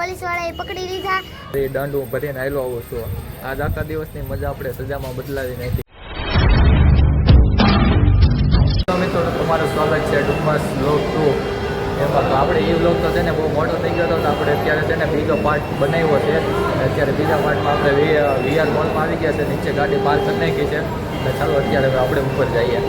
Police વાળાએ પકડી લીધા. એ દંડ હું ભરીને આવેલો આવું છું. આજ આખા દિવસની મજા આપણે સજામાં બદલાવી નાખી. મિત્રો, તમારું સ્વાગત છે ડુમ્મસ બ્લોગ ટુ એમાં તો આપણે એ બ્લોગ તો છે ને બહુ મોટો થઈ ગયો હતો તો આપણે અત્યારે છે ને બીજો પાર્ટ બનાવ્યો છે. અત્યારે બીજા પાર્ટમાં આપણે વીઆર મોલમાં આવી ગયા છે. નીચે ગાડી પાર્ક કરી નાખી છે. ચાલો, અત્યારે આપણે ઉપર જઈએ.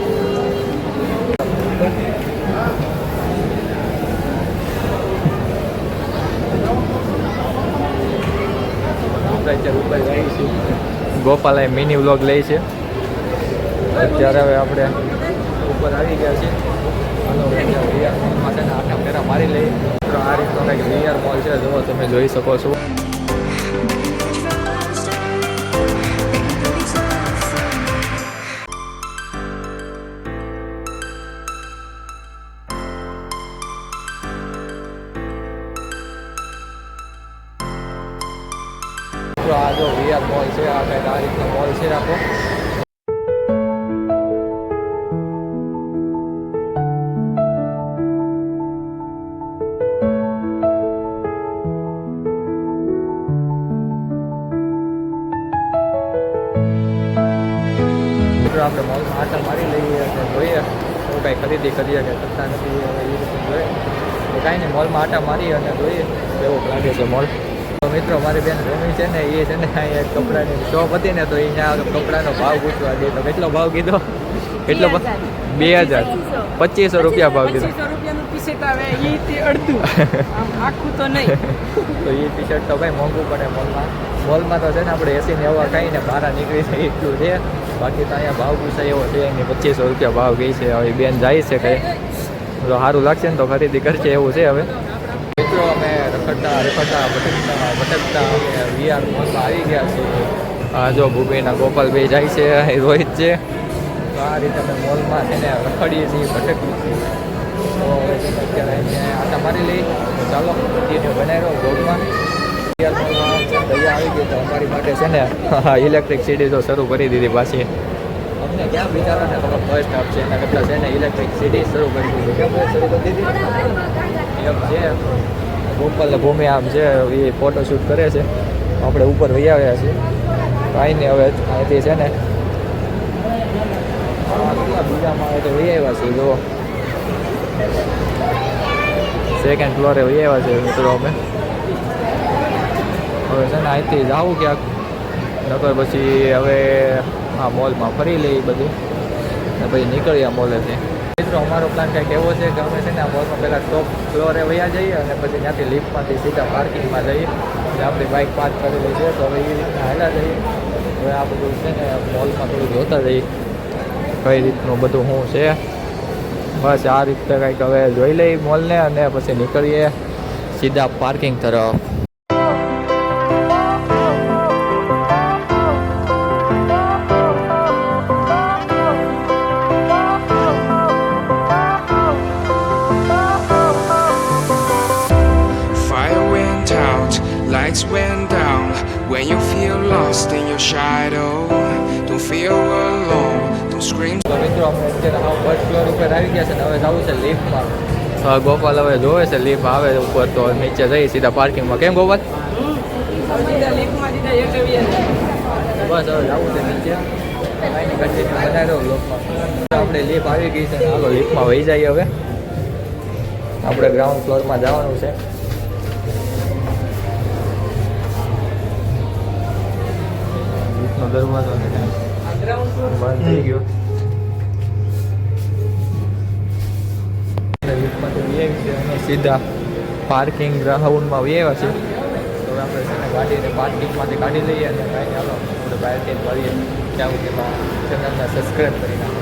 ગોપાલાએ મિની વ્લોગ લે છે. અત્યારે હવે આપણે ઉપર આવી ગયા છીએ. વીઆર મોલમાં છે ને આખા ફેરા મારી લઈ તો આ રીતનો કંઈક વીઆર મોલ છે, જુઓ, તમે જોઈ શકો છો. તો આ જો વીઆર મોલ છે, આ કંઈક આ રીતનો મોલ છે આખો. આપણે મોલમાં આટા મારી લઈએ અને જોઈએ એવું કાંઈ ખરીદી કરીએ કે કરતા નથી એ રીતે જોઈએ. તો કાંઈ નહીં, મોલમાં આટા મારીએ અને જોઈએ. કેવું લાગે છે મોલ? મિત્રો મારી બેન ભૂમિ છે ને એ છે ને અહીંયા કપડાની શોપ હતી ને તો અહીંયા કપડાનો ભાવ પૂછવા દે તો કેટલો ભાવ કીધો? કેટલો બે હજાર. પચીસો રૂપિયા ભાવ કીધો. તે એ ટી શર્ટ તો ભાઈ મોંઘું પડે મોલમાં મોલમાં તો છે ને આપણે એસીને હવા ખાઈને બહાર નીકળી એટલું છે. બાકી તો અહીંયા ભાવ પૂછાય એવો છે એની પચીસો રૂપિયા ભાવ ગઈ છે. હવે બેન જાય છે કંઈ. તો સારું લાગશે ને તો ખરીદી કરશે એવું છે હવે. અમે રખડતા ભટકતા ભટકતા અમે વીઆર મોલમાં આવી ગયા છીએ આ જો ભૂપેના ગોપાલભાઈ જાય છે, એ રોહિત છે. તો આ રીતે અમે મોલમાં તેને રખડીએ છીએ, ભટકીએ છીએ. તો છે અત્યારે આટા મારી લઈ. તો ચાલો કન્ટિન્યુ બનાવી રહ્યો બ્લોગમાં દયા આવી ગઈ તો અમારી માટે છે ને ઇલેક્ટ્રિક સીડી તો શરૂ કરી દીધી પાછી. અમને ક્યાં બિચારાને ખબર ફર્સ્ટ આપશે એના કરતાં છે ને ઇલેક્ટ્રિક સીડી શરૂ કરી દીધી. કેમ શરૂ કરી દીધી? એમ છે. ગોપાલ ભૂમિ આમ છે, એ ફોટોશૂટ કરે છે. આપણે ઉપર વહી આવ્યા છીએ. કાંઈ નહીં હવે અહીંથી છે ને કેટલા બીજામાં હવે તો વહી આવ્યા છીએ, જુઓ. સેકન્ડ ફ્લોરે વહી આવ્યા છે મિત્રો અમે. હવે છે ને અહીંથી જાવું ક્યાંક. નકર પછી હવે આ મોલમાં ફરી લઈ બધું. ને પછી નીકળ્યા મોલેથી મિત્રો, અમારો પ્લાન કંઈક એવો છે અમે છે ને આ મોલમાં પહેલાં ટોપ ફ્લોરે વયા જઈએ અને પછી ત્યાંથી લિફ્ટમાંથી સીધા પાર્કિંગમાં જઈએ. એટલે આપણી બાઇક પાર્ક કરેલી છે, તો હવે એ રીતના હેલા જઈએ. હવે આ બધું છે ને મોલમાં થોડું જોતા જઈએ. કઈ રીતનું બધું શું છે? બસ આ રીતે કંઈક હવે જોઈ લઈએ મોલને અને પછી નીકળીએ સીધા પાર્કિંગ તરફ. Lights went down. When you feel lost in your shadow, don't feel alone, don't scream. તો મિત્રો અત્યારે હાવ ફર્સ્ટ ફ્લોર ઉપર આવી ગયા છે ને હવે જવું છે લિફ્ટમાં ગોપાલ હવે જોવે છે લિફ્ટ આવે ઉપર તો નીચે જઈએ સીધા પાર્કિંગમાં કેમ ગોપાલ? બસ હવે જવું છે નીચે. આપણે લિફ્ટ આવી ગઈ છે હાલો વહી જઈએ હવે. આપણે ગ્રાઉન્ડ ફ્લોરમાં જવાનું છે. ગ્રાઉન્ડ ફ્લોર બંધ થઈ ગયો. સીધા પાર્કિંગ ગ્રાઉન્ડમાં વીઆવ્યા છે તો આપણે છે ગાડીને પાર્કિંગમાંથી કાઢી લઈએ અને કાંઈ ચાલો આપણે બાયકિંગ કરીએ. ત્યાં કે ચેનલને સબસ્ક્રાઈબ કરી નાખો.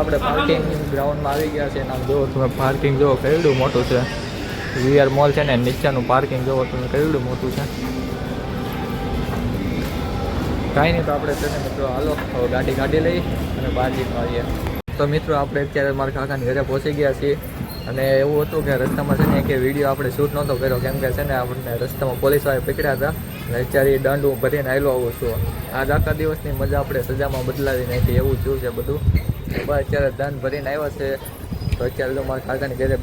આપણે પાર્કિંગ ગ્રાઉન્ડમાં આવી ગયા છે એના જુઓ તમે પાર્કિંગ જુઓ કેવડું મોટું છે. વીઆર મોલ છે ને, નીચેનું પાર્કિંગ જુઓ તમે કેવડું મોટું છે. કાંઈ નહીં તો આપણે છે ને મિત્રો હાલો હવે ગાડી કાઢી લઈ અને બહાર નીકળીએ તો મિત્રો આપણે અત્યારે મારા કાકાની ઘરે પહોંચી ગયા છીએ અને એવું હતું કે રસ્તામાં છે ને કે વીડિયો આપણે શૂટ નહોતો કર્યો કેમ કે છે ને આપણને રસ્તામાં પોલીસવાળા પકડ્યા હતા અને અત્યારે દંડ હું ભરીને આવેલો આવું છું. આજ આખા દિવસની મજા આપણે સજામાં બદલાવી નાખી એવું થયું છે બધું. બસ અત્યારે દંડ ભરીને આવ્યા છે. તો અત્યારે તો મારા કાકાની ઘરે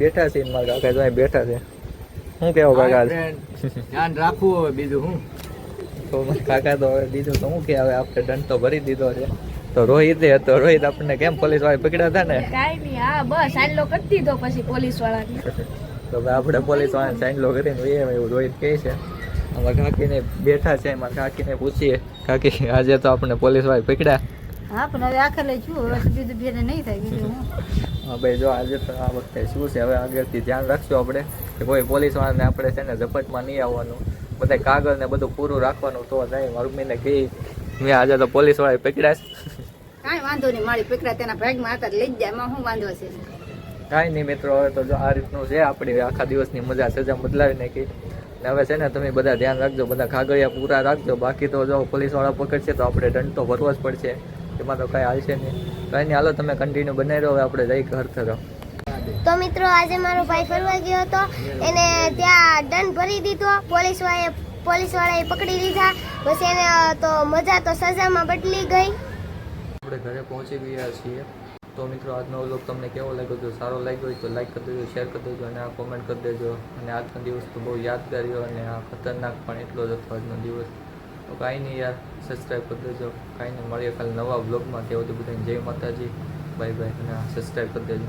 બેઠા છે મારા કાકા જો બેઠા છે. શું કેવો કાકા? ધ્યાન રાખવું હવે બીજું હું? તો કાકા તો હવે બીજું તો શું કે હવે આપણે દંડ તો ભરી દીધો છે. તો રોહિત હતો રોહિત આપણને કેમ પોલીસવાળા પકડ્યા હતા ને? કાંઈ નહીં હા બસ આટલો કરી દીધો પછી પોલીસ વાળાને તો આપણે પોલીસ વાળાને સાઈન લો કરીને વહીએ એવું રોહિત કહે છે. અમારા કાકીને બેઠા છે અમારા કાકીને પૂછીએ. કાકી આજે તો આપણને પોલીસવાળા પકડ્યા. હા પણ હવે આખરે છું હવે બીજું ભેરે નહીં થાય બીજું હા ભાઈ જો આજે તો આ વખતે શું છે હવે આગળથી ધ્યાન રાખશું આપણે કે કોઈ પોલીસ વાળાને આપણે છે ને ઝપટમાં નહીં આવવાનું. બધા કાગળ ને બધું પૂરું રાખવાનું તો જાય. મારું મેં કહી મેં આજે તો પોલીસવાળા પકડ્યા કાંઈ વાંધો નહીં મારી પકડા તેના ભાગમાં હતા લઈ જાય એમાં શું વાંધો છે? કાંઈ નહીં મિત્રો હવે તો જો આ રીતનું છે આપણી આખા દિવસની મજા સજા બદલાવી નાખી ને હવે છે ને તમે બધા ધ્યાન રાખજો બધા કાગળિયા પૂરા રાખજો બાકી તો જો પોલીસવાળા પકડશે તો આપણે દંડ તો ભરવો જ પડશે એમાં તો કાંઈ હાલશે નહીં. કાંઈ નહીં હાલો તમે કન્ટિન્યુ બનાવી રહ્યો હવે આપણે જઈ ઘર તરફ. તો મિત્રો આજે મારો ભાઈ ફરવા ગયો હતો. એને ત્યાં દંડ ભરી દીધો. પોલીસ વાળાએ પોલીસ વાળાએ પકડી લીધા. પછી એને તો મજા તો સજામાં બદલી ગઈ. આપણે ઘરે પહોંચી ગયા છીએ. તો મિત્રો આજનો વ્લોગ તમને કેવો લાગ્યો? જો સારો લાગ્યો હોય તો લાઈક કરી દેજો શેર કરી દેજો અને આ કોમેન્ટ કરી દેજો. અને આજનો દિવસ તો બહુ યાદગાર રહ્યો અને આ ખતરનાક પણ એટલો જ હતો આજનો દિવસ. તો કાંઈ નહીં યાર સબસ્ક્રાઈબ કરી દેજો. કાંઈ નહીં મળીએ કાલે નવા વ્લોગમાં તેવું તો બધાને. જય માતાજી. બાય બાય અને સબસ્ક્રાઈબ કરી દેજો.